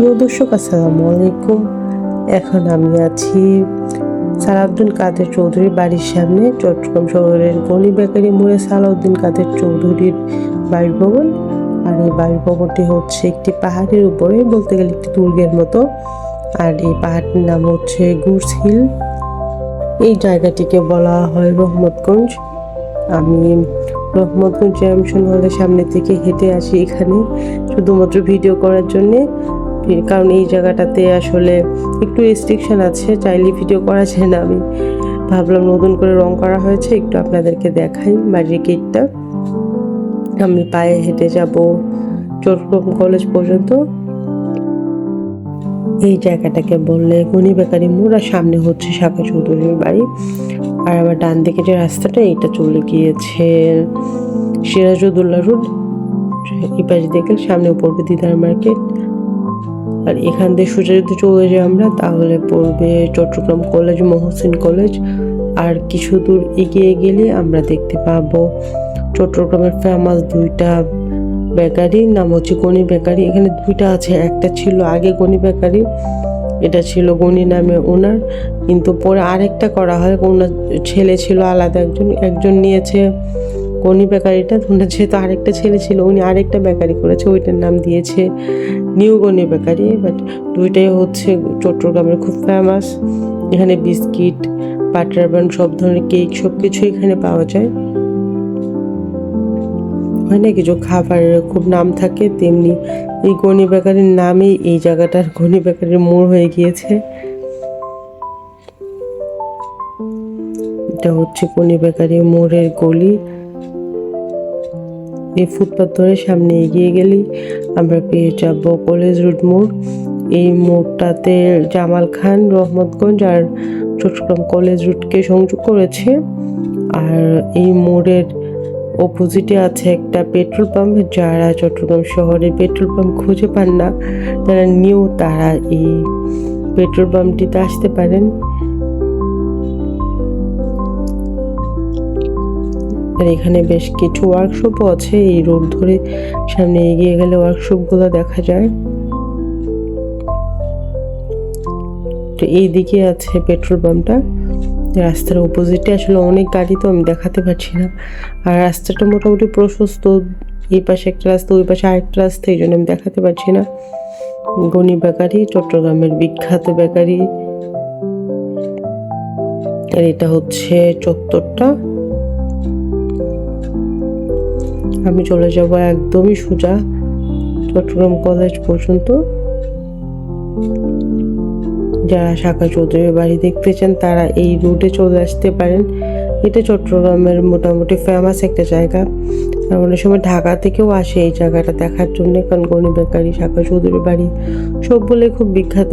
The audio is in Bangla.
প্রিয় দর্শক, আসসালামু আলাইকুম। এখন আমি আছি সালাউদ্দিন কাদের চৌধুরীর বাড়ির সামনে, চট্টগ্রাম শহরের গনি বেকারি মোড়ে সালাউদ্দিন কাদের চৌধুরীর বাড়ির ভবন। আর এই বাড়ির ভবনটি হচ্ছে একটি পাহাড়ের উপরে, বলতে গেলে একটি দুর্গের মতো। আর এই পাহাড়টির নাম হচ্ছে গুরস হিল। এই জায়গাটিকে বলা হয় রহমতগঞ্জ। আমি রহমতগঞ্জ জ্যামশন হলের সামনে থেকে হেঁটে আসি এখানে, শুধুমাত্র ভিডিও করার জন্যে। কারণ এই জায়গাটাতে আসলে একটু রেস্ট্রিকশন আছে চাইলে ভিডিও করা যায় না। আমি ভাবলাম নতুন করে রং করা হয়েছে, একটু আপনাদেরকে দেখাই বাড়ির গেটটা আমি পায়ে হেঁটে যাব চট্টগ্রাম কলেজ পর্যন্ত। এই জায়গাটাকে বললে গনি বেকারি মোড়, আর সামনে হচ্ছে শাখা চৌধুরীর বাড়ি। আর আমার ডান দিকে যে রাস্তাটা এটা চলে গিয়েছে সিরাজউদ্দৌলা রোড এই পাশে দেখলে সামনে পড়বে দিদার মার্কেট আর এখান দিয়ে সোজা যদি চলে যাই আমরা, তাহলে পড়বে চট্টগ্রাম কলেজ, মহসিন কলেজ। আর কিছু দূর এগিয়ে গেলে আমরা দেখতে পাবো চট্টগ্রামের ফেমাস দুইটা বেকারি, নাম হচ্ছে গনি বেকারি। এখানে দুইটা আছে, একটা ছিল আগে গনি বেকারি, এটা ছিল গণি নামে ওনার। কিন্তু পরে আরেকটা করা হয়, ওনার ছেলে ছিল আলাদা একজন একজন নিয়েছে গনি বেকারিটা? ওনার যেহেতু আরেকটা ছেলে ছিল, উনি আরেকটা বেকারি করেছে, ওইটার নাম দিয়েছে নিউ গনি বেকারি বাট দুইটাই হচ্ছে চট্টগ্রামের খুব ফেমাস এখানে বিস্কিট বাটার বান সব ধরনের কেক সব কিছু এখানে পাওয়া যায়। হয় না কিছু খাবারের খুব নাম থাকে, তেমনি এই গনি বেকারির নামেই এই জায়গাটার গনি বেকারির মোড় হয়ে গিয়েছে। এটা হচ্ছে গনি বেকারি মোড়ের গলি। এই ফুটপাথ ধরে সামনে এগিয়ে গেলেই আমরা পেয়ে যাব কলেজ রোড মোড়। এই মোড়টাতে জামাল খান, রহমতগঞ্জ আর চট্টগ্রাম কলেজ রুটকে সংযোগ করেছে। আর এই মোড়ের অপোজিটে আছে একটা পেট্রোল পাম্প। যারা চট্টগ্রাম শহরে পেট্রোল পাম্প খুঁজে পান না যারা নিউ তারা এই পেট্রোল পাম্পটিতে আসতে পারেন। আর এখানে বেশ কিছু ওয়ার্কশপও আছে, এই রোড ধরে সামনে এগিয়ে গেলে ওয়ার্কশপগুলো দেখা যায়। তো এই দিকে আছে পেট্রোল পাম্পটা রাস্তার অপোজিটে আসলে অনেক গাড়ি তো আমি দেখাতে পারছি না। আর রাস্তাটা মোটামুটি প্রশস্ত, এই পাশে একটা রাস্তা, ওই পাশে আরেকটা রাস্তা, এই জন্য আমি দেখাতে পারছি না। গনি বেকারি, চট্টগ্রামের বিখ্যাত বেকারি। আর এটা হচ্ছে চত্বরটা। আমি চলে যাব একদমই সোজা চট্টগ্রাম কলেজ পর্যন্ত। যারা শাখা চৌধুরীর বাড়ি দেখতে চান, তারা এই রুটে চলে আসতে পারেন। এটা চট্টগ্রামের মোটামুটি ফেমাস একটা জায়গা। আর অনেক সময় ঢাকা থেকেও আসে এই জায়গাটা দেখার জন্য, কারণ গনি বেকারি, শাখা চৌধুরীর বাড়ি সব বলে খুব বিখ্যাত।